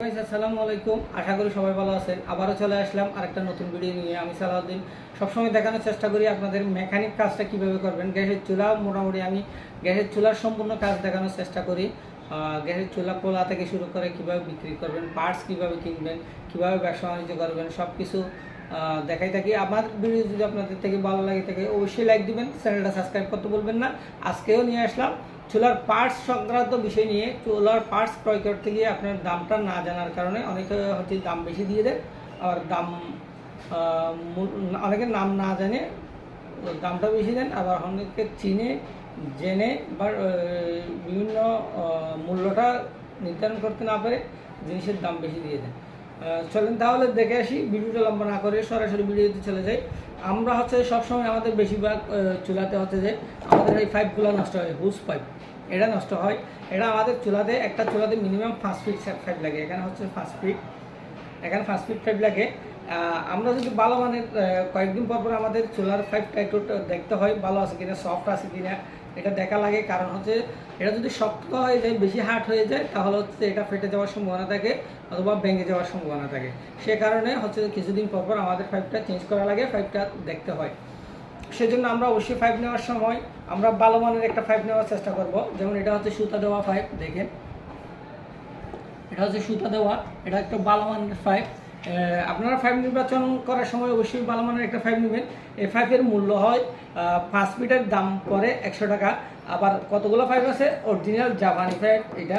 আসসালামু আলাইকুম। আশা করি সবাই ভালো আছেন। আবারও চলে আসলাম আরেকটা নতুন ভিডিও নিয়ে। আমি সালাউদ্দিন। সবসময় দেখানোর চেষ্টা করি আপনাদের মেকানিক কাজটা কীভাবে করবেন। গ্যাসের চুলা, মোটামুটি আমি গ্যাসের চুলার সম্পূর্ণ কাজ দেখানোর চেষ্টা করি। গ্যাসের চুলা পোলা থেকে শুরু করে কীভাবে বিক্রি করবেন পার্টস কীভাবে কিনবেন, কীভাবে ব্যবসা বাণিজ্য করবেন সব কিছু দেখাই থাকি। আমার ভিডিও যদি আপনাদের থেকে ভালো লাগে থাকে, অবশ্যই লাইক দিবেন। চ্যানেলটা সাবস্ক্রাইব করতে বলবেন না। আজকেও নিয়ে আসলাম চুলার পার্টস সংক্রান্ত বিষয় নিয়ে চুলার পার্টস ক্রয় করতে গিয়ে আপনার দামটা না জানার কারণে অনেকে হচ্ছে দাম বেশি দিয়ে দেয় আবার দাম আহ, মূল- অনেকে নাম না জানে দামটা বেশি দেন। আবার অনেকে চিনে জেনে বা বিভিন্ন মূল্যটা নির্ধারণ করতে না পারে জিনিসের দাম বেশি দিয়ে দেন। চলেন তাহলে দেখে আসি ভিডিওটা লম্বা না করে সরাসরি ভিডিওতে চলে যাই। আমরা হচ্ছে সবসময় আমাদের বেশিরভাগ চুলাতে হচ্ছে যে আমাদের এই পাইপগুলো নষ্ট হয় হুস পাইপ। এটা নষ্ট হয়। এটা আমাদের চুলাতে, একটা চুলাতে মিনিমাম পাঁচ ফিট ফাইভ লাগে। এখানে হচ্ছে পাঁচ ফিট এখানে ফার্স্ট ফিট ফাইভ লাগে। আমরা যদি ভালো মানের কয়েকদিন পর পর আমাদের চুলার পাইপটা একটু দেখতে হয়, ভালো আছে কিনা সফট আছে কিনা, এটা দেখা লাগে। কারণ হচ্ছে এটা যদি শক্ত হয়ে যায়, বেশি হার্ড হয়ে যায়, তাহলে হচ্ছে এটা ফেটে যাওয়ার সম্ভাবনা থাকে অথবা ভেঙে যাওয়ার সম্ভাবনা থাকে। সে কারণে হচ্ছে কিছুদিন পর পর আমাদের ফাইভটা চেঞ্জ করা লাগে ফাইভটা দেখতে হয়। সেজন্য আমরা অবশ্যই পাইপ নেওয়ার সময় আমরা ভালো মানের একটা পাইপ নেওয়ার চেষ্টা করব। যেমন এটা হচ্ছে সুতা দেওয়া ফাইভ দেখেন। এটা হচ্ছে সুতা দেওয়া, এটা একটা ভালো মানের পাইপ আপনারা ফাইভ নির্বাচন করার সময় অবশ্যই ভালো মানের একটা ফাইভ নেবেন। এই ফাইভের মূল্য হয় পাঁচ ফিটের দাম পড়ে একশো টাকা। আবার কতগুলো ফাইভ আছে? অরিজিনাল জাপানি ফাইভ এটা।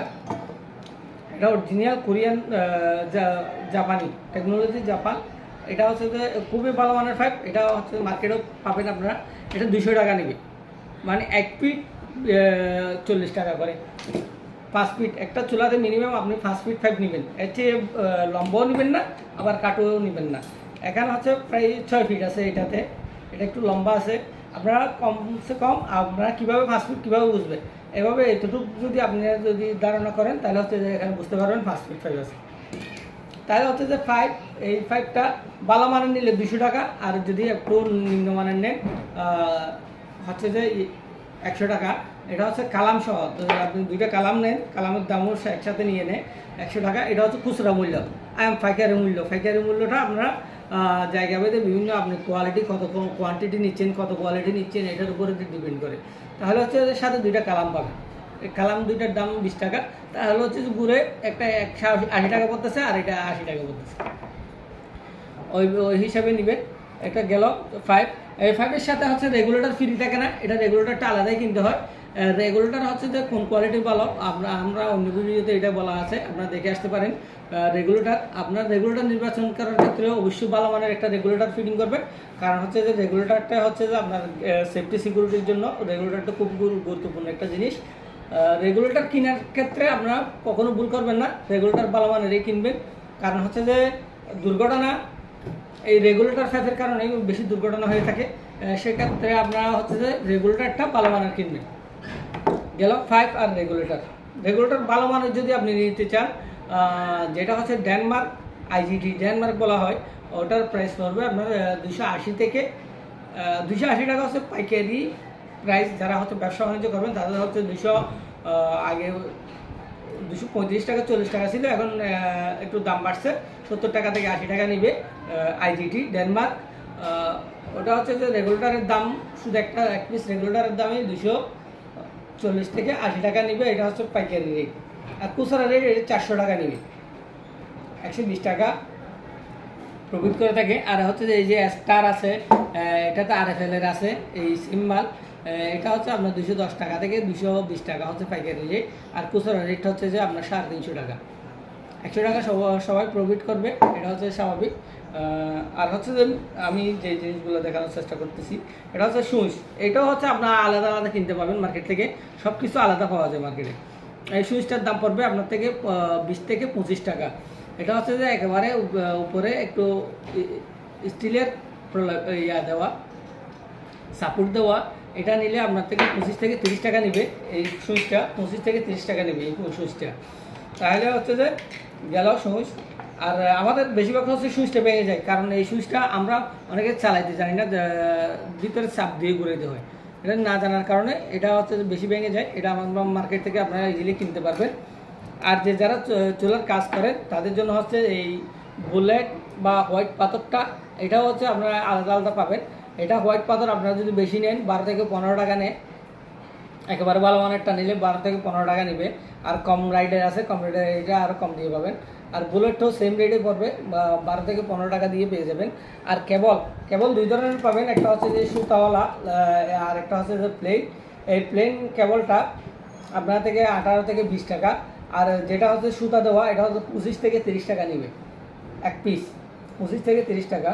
এটা অরিজিনাল কোরিয়ান জাপানি টেকনোলজি জাপান এটা হচ্ছে যে খুবই ভালো মানের ফাইভ এটা হচ্ছে মার্কেটেও পাবেন আপনারা। এটা দুশো টাকা নেবে। মানে এক ফিট চল্লিশ টাকা করে। পাঁচ ফিট। একটা চুলাতে মিনিমাম আপনি পাঁচ ফিট ফাইভ নেবেন। এর চেয়ে লম্বাও নেবেন না, আবার কাটোও নেবেন না। এখানে হচ্ছে প্রায় ছয় ফিট আছে এটাতে। এটা একটু লম্বা আছে। আপনারা কমসে কম আপনারা কীভাবে পাঁচ ফিট কীভাবে বুঝবেন এভাবে এতটুকু যদি আপনি যদি ধারণা করেন, তাহলে হচ্ছে যে এখানে বুঝতে পারবেন পাঁচ ফিট ফাইভ আছে। তাহলে হচ্ছে যে ফাইভ এই ফাইভটা ভালো মানের নিলে দুশো টাকা, আর যদি একটু নিম্নমানের নেন হচ্ছে যে একশো টাকা। এটা হচ্ছে কালাম সহ। আপনি দুইটা কালাম নেন, কালামের দামও একসাথে নিয়ে নেয় একশো টাকা। এটা হচ্ছে খুচরা মূল্য। আম ফাইকারি মূল্য। ফাইকারি মূল্যটা আপনারা জায়গা ভেদে বিভিন্ন আপনি কোয়ালিটি কত কোয়ান্টিটি নিচ্ছেন, কত কোয়ালিটি নিচ্ছেন, এটার উপরে ডিপেন্ড করে। তাহলে হচ্ছে যে সাথে দুইটা কালাম পাবেন। এই কালাম দুইটার দাম বিশ টাকা। তাহলে হচ্ছে যে ঘুরে একটা একশো আশি টাকা পড়তেছে আর এটা আশি টাকা পড়তেছে। ওই ওই হিসাবে নেবেন। একটা গেল ফাইভ এই ফাইভের সাথে হচ্ছে রেগুলেটর ফ্রি থাকে না। এটা রেগুলেটরটা আলাদাই কিনতে হয়। রেগুলেটর হচ্ছে যে কোন কোয়ালিটির ভালো, আমরা আমরা অন্য ভিডিওতে এটা বলা আছে, আপনারা দেখে আসতে পারেন। রেগুলেটর আপনার রেগুলেটর নির্বাচন করার ক্ষেত্রে অবশ্যই ভালো মানের একটা রেগুলেটর ফিটিং করবেন। কারণ হচ্ছে যে রেগুলেটরটা হচ্ছে যে আপনার সেফটি সিকিউরিটির জন্য রেগুলেটরটা খুব গুরুত্বপূর্ণ একটা জিনিস। রেগুলেটর কেনার ক্ষেত্রে আপনারা কখনো ভুল করবেন না রেগুলেটর ভালো মানেরই কিনবেন। কারণ হচ্ছে যে দুর্ঘটনা, এই রেগুলেটর ফ্যাফের কারণে বেশি দুর্ঘটনা হয়ে থাকে। সেক্ষেত্রে আপনারা হচ্ছে যে রেগুলেটরটা ভালো মানের কিনবেন। গেল ফাইভ আর রেগুলেটর রেগুলেটর ভালো মানের যদি আপনি নিতে চান যেটা হচ্ছে ডেনমার্ক আইজিটি ডেনমার্ক বলা হয়, ওটার প্রাইস পড়বে আপনার দুশো আশি থেকে দুশো আশি টাকা হচ্ছে পাইকারি প্রাইস যারা হচ্ছে ব্যবসা বাণিজ্য করবেন, তাদের হচ্ছে দুশো আগে দুশো পঁয়ত্রিশ টাকা, চল্লিশ টাকা ছিল, এখন একটু দাম বাড়ছে। সত্তর টাকা থেকে আশি টাকা নিবে আইজিটি ডেনমার্ক ওটা হচ্ছে যে রেগুলেটরের দাম, শুধু একটা, এক পিস রেগুলেটরের দামই দুশো চল্লিশ থেকে আশি টাকা নিবে এটা হচ্ছে পাইকারি রেট আর খুচরা রেট এটা চারশো টাকা নিবে। একশো বিশ টাকা প্রফিট করে থাকে। আর হচ্ছে যে এই যে স্টার আছে আহ, এটাতে আর এফ এলের আছে এই সিম মাল এটা হচ্ছে আপনার দুশো দশ টাকা থেকে দুশো বিশ টাকা হচ্ছে পাইকারি রেট আর খুচরা রেট হচ্ছে যে আপনার সাড়ে তিনশো টাকা। একশো টাকা সব- সবাই প্রফিট করবে এটা হচ্ছে স্বাভাবিক। আর হচ্ছে যে আমি যে জিনিসগুলো দেখানোর চেষ্টা করতেছি, এটা হচ্ছে সুইচ এটাও হচ্ছে আপনার আলাদা আলাদা কিনতে পাবেন মার্কেট থেকে সব কিছু আলাদা পাওয়া যায় মার্কেটে এই সুইচটার দাম পড়বে আপনার থেকে বিশ থেকে পঁচিশ টাকা। এটা হচ্ছে যে একেবারে উপরে একটু স্টিলের ইয়া দেওয়া সাপোর্ট দেওয়া। এটা নিলে আপনার থেকে পঁচিশ থেকে তিরিশ টাকা নেবে, এই সুইচটা পঁচিশ থেকে তিরিশ টাকা নেবে এই সুইচটা তাহলে হচ্ছে যে গেল সুইচ আর আমাদের বেশিরভাগ হচ্ছে সুইচটা ভেঙে যায়, কারণ এই সুইচটা আমরা অনেকে চালাইতে জানি না ভিতরে চাপ দিয়ে ঘুরাইতে হয়। এটা না জানার কারণে এটা হচ্ছে বেশি ভেঙে যায়, এটা আমার মার্কেট থেকে আপনারা ইজিলি কিনতে পারবেন। আর যে যারা চুলার কাজ করেন তাদের জন্য হচ্ছে এই বুলেট বা হোয়াইট পাথরটা, এটাও হচ্ছে আপনারা আলাদা আলাদা পাবেন। এটা হোয়াইট পাথর আপনারা যদি বেশি নেন, বারো থেকে পনেরো টাকা নেয়। একেবারে ভালো মানেরটা নিলে বারো থেকে পনেরো টাকা নেবে। আর কম রাইডার আছে, কম রাইডার এটা আরও কম দিয়ে পাবেন। আর বুলেটটাও সেম রেটে পড়বে বারো থেকে পনেরো টাকা দিয়ে পেয়ে যাবেন। আর কেবল কেবল দুই ধরনের পাবেন, একটা হচ্ছে যে সুতাওয়ালা আর একটা হচ্ছে যে প্লেন এই প্লেন কেবলটা আপনার থেকে আঠারো থেকে বিশ টাকা, আর যেটা হচ্ছে সুতা দেওয়া, এটা হচ্ছে পঁচিশ থেকে তিরিশ টাকা নেবে, এক পিস পঁচিশ থেকে তিরিশ টাকা।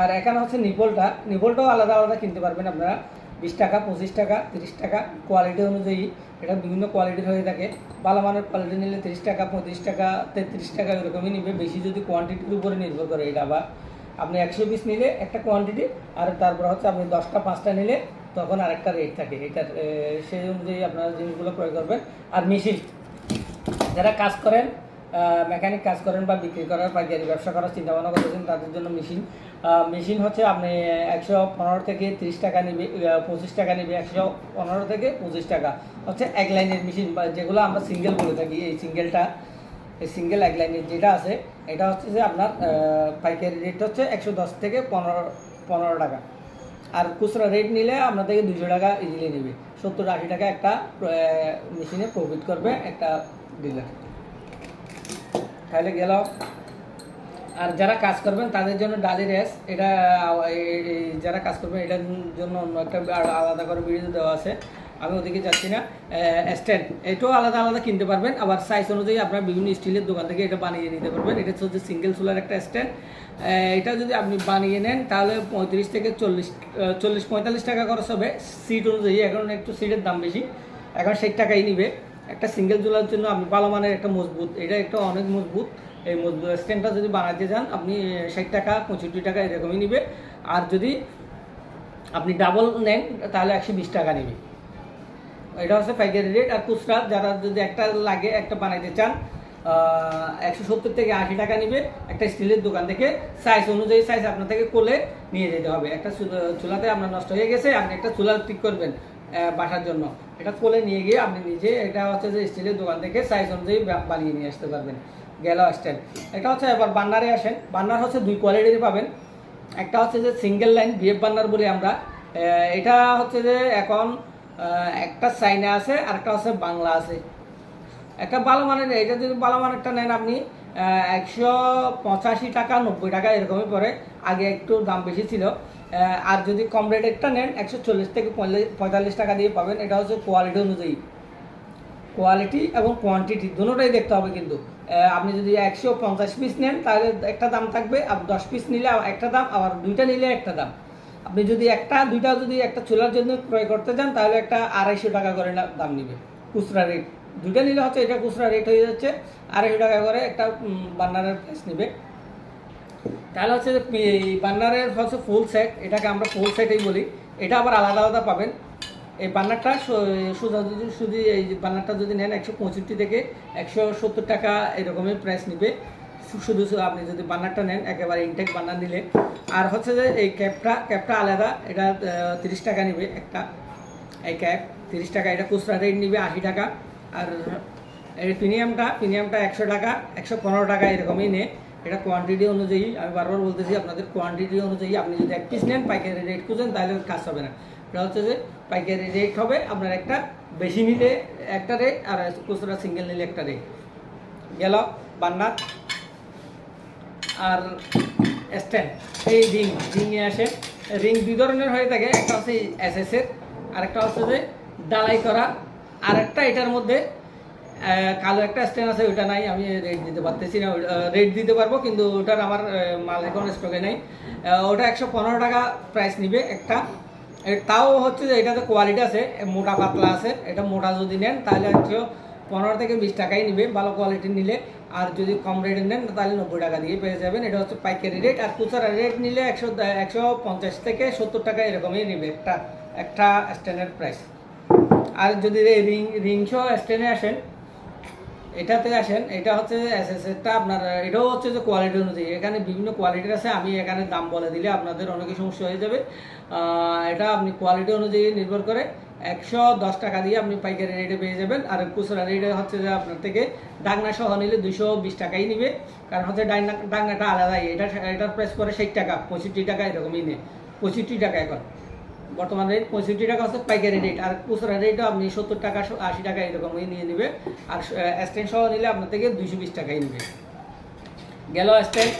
আর এখানে হচ্ছে নিপলটা, নিপলটাও আলাদা আলাদা কিনতে পারবেন আপনারা। বিশ টাকা, পঁচিশ টাকা, তিরিশ টাকা কোয়ালিটি অনুযায়ী। এটা বিভিন্ন কোয়ালিটির হয়ে থাকে। ভালো মানের কোয়ালিটি নিলে তিরিশ টাকা, পঁয়ত্রিশ টাকা, তেত্রিশ টাকা এরকমই নিবে। বেশি যদি কোয়ান্টিটির উপরে নির্ভর করে এটা আবার। আপনি একশো পিস নিলে একটা কোয়ান্টিটি আর তারপর হচ্ছে আপনি দশটা, পাঁচটা নিলে তখন আরেকটা রেট থাকে। এটার সেই অনুযায়ী আপনারা জিনিসগুলো ক্রয় করবেন। আর মেশিন যারা কাজ করেন মেকানিক কাজ করেন বা বিক্রি করার পাইকারি ব্যবসা করার চিন্তা ভাবনা করতেছেন, তাদের জন্য মেশিন মেশিন হচ্ছে আপনি একশো পনেরো থেকে তিরিশ টাকা নিবে পঁচিশ টাকা নিবে, একশো পনেরো থেকে পঁচিশ টাকা। হচ্ছে এক লাইনের মেশিন বা যেগুলো আমরা সিঙ্গেল বলে থাকি, এই সিঙ্গেলটা এই সিঙ্গেল এক লাইনের যেটা আছে, এটা হচ্ছে যে আপনার পাইকারি রেট হচ্ছে একশো দশ থেকে পনেরো পনেরো টাকা। আর খুচরা রেট নিলে আপনার থেকে দুশো টাকা ইজিলি নেবে। সত্তর আশি টাকা একটা মেশিনে প্রফিট করবে একটা ডিলার তাহলে গেল আর যারা কাজ করবেন, তাদের জন্য ডালি রেস, এটা যারা কাজ করবেন, এটার জন্য অন্য একটা আলাদা করে ভিডিও দেওয়া আছে। আমি ওদিকে যাচ্ছি না। স্ট্যান্ড এটাও আলাদা আলাদা কিনতে পারবেন। আবার সাইজ অনুযায়ী আপনার বিভিন্ন স্টিলের দোকান থেকে এটা বানিয়ে নিতে পারবেন। এটা হচ্ছে সিঙ্গেল সোলার একটা স্ট্যান্ড এটা যদি আপনি বানিয়ে নেন, তাহলে পঁয়ত্রিশ থেকে চল্লিশ চল্লিশ, পঁয়তাল্লিশ টাকা খরচ হবে। সিট অনুযায়ী, এখন একটু সিটের দাম বেশি। এখন ষাট টাকাই নিবে। একটা সিঙ্গেল চুলার জন্য আপনি ভালো মানের একটা মজবুত, এটা একটা অনেক মজবুত। এই মজবুত স্ট্যান্ডটা যদি বানাতে যান আপনি ষাট টাকা, পঁয়ষট্টি টাকা এরকমই নিবে। আর যদি আপনি ডাবল নেন, তাহলে একশো বিশ টাকা নেবে। এটা হচ্ছে পাইকারি রেট আর খুচরা, যারা যদি একটা লাগে, একটা বানাইতে চান একশো সত্তর থেকে আশি টাকা নিবে। একটা স্টিলের দোকান থেকে সাইজ অনুযায়ী সাইজ আপনার থেকে কোলে নিয়ে যেতে হবে। একটা চুলা- চুলাতে আপনার নষ্ট হয়ে গেছে, আপনি একটা চুলা ঠিক করবেন। বাসার জন্য। এটা কোলে নিয়ে গিয়ে আপনি নিজে এটা হচ্ছে যে স্টিলের দোকান থেকে সাইজ অনুযায়ী বানিয়ে নিয়ে আসতে পারবেন। গেল স্ট্যান্ড এটা হচ্ছে এবার বান্নারে আসেন। বান্নার হচ্ছে দুই কোয়ালিটির পাবেন। একটা হচ্ছে যে সিঙ্গেল লাইন বিএফ বান্নার বলি আমরা। এটা হচ্ছে যে এখন একটা চাইনা আছে আর একটা হচ্ছে বাংলা আছে। একটা ভালো মানের এটা যদি ভালো মানেরটা নেন আপনি একশো পঁচাশি টাকা, নব্বই টাকা এরকমই পড়ে। আগে একটু দাম বেশি ছিল। আর যদি কম রেটেরটা নেন, একশো চল্লিশ থেকে পঁয়তাল্লিশ- টাকা দিয়ে পাবেন। এটা হচ্ছে কোয়ালিটি অনুযায়ী। কোয়ালিটি এবং কোয়ান্টিটি দুটোটাই দেখতে হবে কিন্তু। আপনি যদি একশো পঞ্চাশ পিস নেন, তাহলে একটা দাম থাকবে। আর দশ পিস নিলে একটা দাম, আবার দুইটা নিলে একটা দাম। আপনি যদি একটা, দুইটা যদি একটা চুলার জন্য ক্রয় করতে চান, তাহলে একটা আড়াইশো টাকা করে দাম নিবে। খুচরা রেট দুইটা নিলে হচ্ছে এটা খুচরা রেট হয়ে যাচ্ছে। আড়াইশো টাকা করে একটা বার্নারের প্রাইস নেবে। তাহলে হচ্ছে এই বার্নারের হচ্ছে ফুল সেট এটাকে আমরা ফুল সেটই বলি। এটা আবার আলাদা আলাদা পাবেন। এই বার্নারটা সোজা যদি শুধু এই যে বার্নারটা যদি নেন একশো পঁয়ষট্টি থেকে একশো সত্তর টাকা এরকমের প্রাইস নিবে। শুধু আপনি যদি বার্নারটা নেন, একেবারে ইনটেক বার্নার নিলে। আর হচ্ছে যে, এই ক্যাপটা ক্যাপটা আলাদা, এটা তিরিশ টাকা নিবে একটা। এই ক্যাপ তিরিশ টাকা। এটা খুচরা রেট নিবে আশি টাকা। আর এই প্রিমিয়ামটা প্রিমিয়ামটা একশো টাকা, একশো পনেরো টাকা এরকমই নে। এটা কোয়ান্টিটি অনুযায়ী, আমি বারবার বলতেছি, আপনাদের কোয়ান্টিটি অনুযায়ী আপনি যদি এক পিস নেন, পাইকারি রেট খুঁজেন, তাহলে কাজ হবে না। এটা হচ্ছে যে পাইকারি রেট হবে, আপনার একটা বেশি নিলে একটা রেট আর খুচরা সিঙ্গেল নিলে একটা রেট গেল, বান্নার। আর স্ট্যান্ড এই রিং রিং নিয়ে আসে। রিং দুই ধরনের হয়ে থাকে, একটা হচ্ছে এস এর আর একটা হচ্ছে যে ডালাই করা। আর একটা এটার মধ্যে কালো একটা স্ট্যান্ড আছে ওটা নাই, আমি রেট দিতে পারতেছি না রেট দিতে পারব, কিন্তু ওটার আমার মাল এখন স্টকে নাই। ওটা একশো পনেরো টাকা প্রাইস নিবে একটা। তাও হচ্ছে যে এটাতে কোয়ালিটি আছে মোটা পাতলা আছে, এটা মোটা যদি নেন, তাহলে হচ্ছে পনেরো থেকে বিশ টাকাই নিবে, ভালো কোয়ালিটি নিলে। আর যদি কম রেটে নেন, তাহলে নব্বই টাকা দিয়ে পেয়ে যাবেন। এটা হচ্ছে পাইকারি রেট আর খুচরা রেট নিলে একশো একশো পঞ্চাশ থেকে সত্তর টাকা এরকমই নেবে একটা একটা স্ট্যান্ডার্ড প্রাইস আর যদি রিং রিং সহ স্ট্যান্ডে আসেন এটাতে আসেন, এটা হচ্ছে এসএসএরটা আপনার, এটাও হচ্ছে যে কোয়ালিটি অনুযায়ী। এখানে বিভিন্ন কোয়ালিটির আছে, আমি এখানে দাম বলে দিলে আপনাদের অনেকই সমস্যা হয়ে যাবে। এটা আপনি কোয়ালিটি অনুযায়ী নির্ভর করে একশো দশ টাকা দিয়ে আপনি পাইকারি রেটে পেয়ে যাবেন। আর খুচরা রেটে হচ্ছে যে আপনার থেকে ডাংনা সহ নিলে দুশো বিশ টাকাই নিবে। কারণ হচ্ছে ডাংনা ডাংনাটা আলাদাই, এটা, এটার প্রাইস করে ষাট টাকা পঁয়ষট্টি টাকা এরকমই নেই পঁয়ষট্টি টাকা এখন। বর্তমান রেট পঁয়ষট্টি টাকা হচ্ছে পাইকারি রেট আর খুচরা রেটও আপনি সত্তর টাকা, আশি টাকা এরকমই নিয়ে নেবে। আর স্ট্যান্ড সহ নিলে আপনার থেকে দুইশো বিশ টাকাই নেবে। গেল স্ট্যান্ড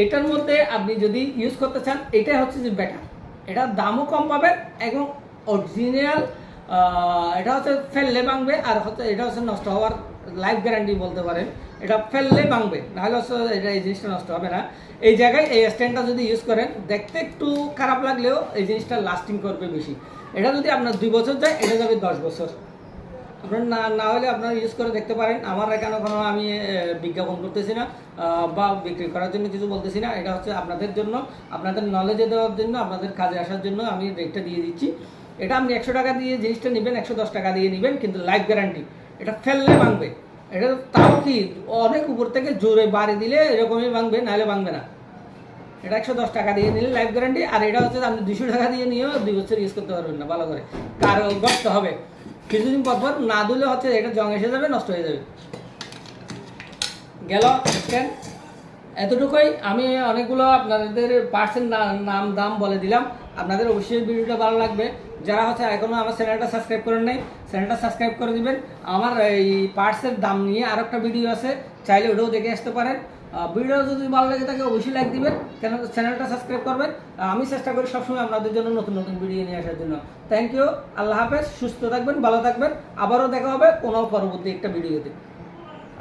এইটার মধ্যে আপনি যদি ইউজ করতে চান, এটাই হচ্ছে যে বেটার এটার দামও কম পাবেন এবং অরিজিনাল এটা হচ্ছে ফেললে ভাঙবে, আর হচ্ছে এটা হচ্ছে নষ্ট হওয়ার লাইফ গ্যারান্টি বলতে পারেন। এটা ফেললে ভাঙবে, নাহলে এটা এই জিনিসটা নষ্ট হবে না। এই জায়গায় এই স্ট্যান্ডটা যদি ইউজ করেন, দেখতে একটু খারাপ লাগলেও এই জিনিসটা লাস্টিং করবে বেশি। এটা যদি আপনার দুই বছর যায়, এটা যাবে দশ বছর। আপনার না না হলে আপনারা ইউজ করে দেখতে পারেন। আমার এখানে কোনো আমি বিজ্ঞাপন করতেছি না বা বিক্রি করার জন্য কিছু বলতেছি না। এটা হচ্ছে আপনাদের জন্য, আপনাদের নলেজে দেওয়ার জন্য, আপনাদের কাজে আসার জন্য আমি রেটটা দিয়ে দিচ্ছি। এটা আপনি একশো টাকা দিয়ে জিনিসটা নেবেন, একশো দশ টাকা দিয়ে নেবেন, কিন্তু লাইফ গ্যারান্টি এটা ফেললে ভাঙবে। এটা তাও কি অনেক উপর থেকে জোরে বাড়ি দিলে এরকমই ভাঙবে, নাহলে ভাঙবে না। এটা একশো দশ টাকা দিয়ে নিলে লাইফ গ্যারান্টি আর এটা হচ্ছে আপনি দুশো টাকা দিয়ে নিয়েও দুই বছর ইউজ করতে পারবেন না, ভালো করে। কার গর্ত হবে। কিছুদিন পর পর না দিলে হচ্ছে এটা জং এসে যাবে, নষ্ট হয়ে যাবে। গেল স্ক্যান এতটুকুই আমি অনেকগুলো আপনাদের পার্সেন্ট নাম দাম বলে দিলাম। আপনাদের অবশ্যই ভিডিওটা ভালো লাগবে। যারা হচ্ছে এখনও আমার চ্যানেলটা সাবস্ক্রাইব করেন নাই, চ্যানেলটা সাবস্ক্রাইব করে দিবেন। আমার এই পার্টসের দাম নিয়ে আর একটা ভিডিও আছে, চাইলে ওটাও দেখে আসতে পারেন। ভিডিও যদি ভালো লাগে থাকে, অবশ্যই লাইক দিবেন, কেন চ্যানেলটা সাবস্ক্রাইব করবেন। আমি চেষ্টা করি সবসময় আপনাদের জন্য নতুন নতুন ভিডিও নিয়ে আসার জন্য। থ্যাংক ইউ আল্লাহ হাফেজ, সুস্থ থাকবেন, ভালো থাকবেন। আবারও দেখা হবে কোনো পরবর্তী একটা ভিডিওতে।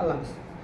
আল্লাহ হাফেজ।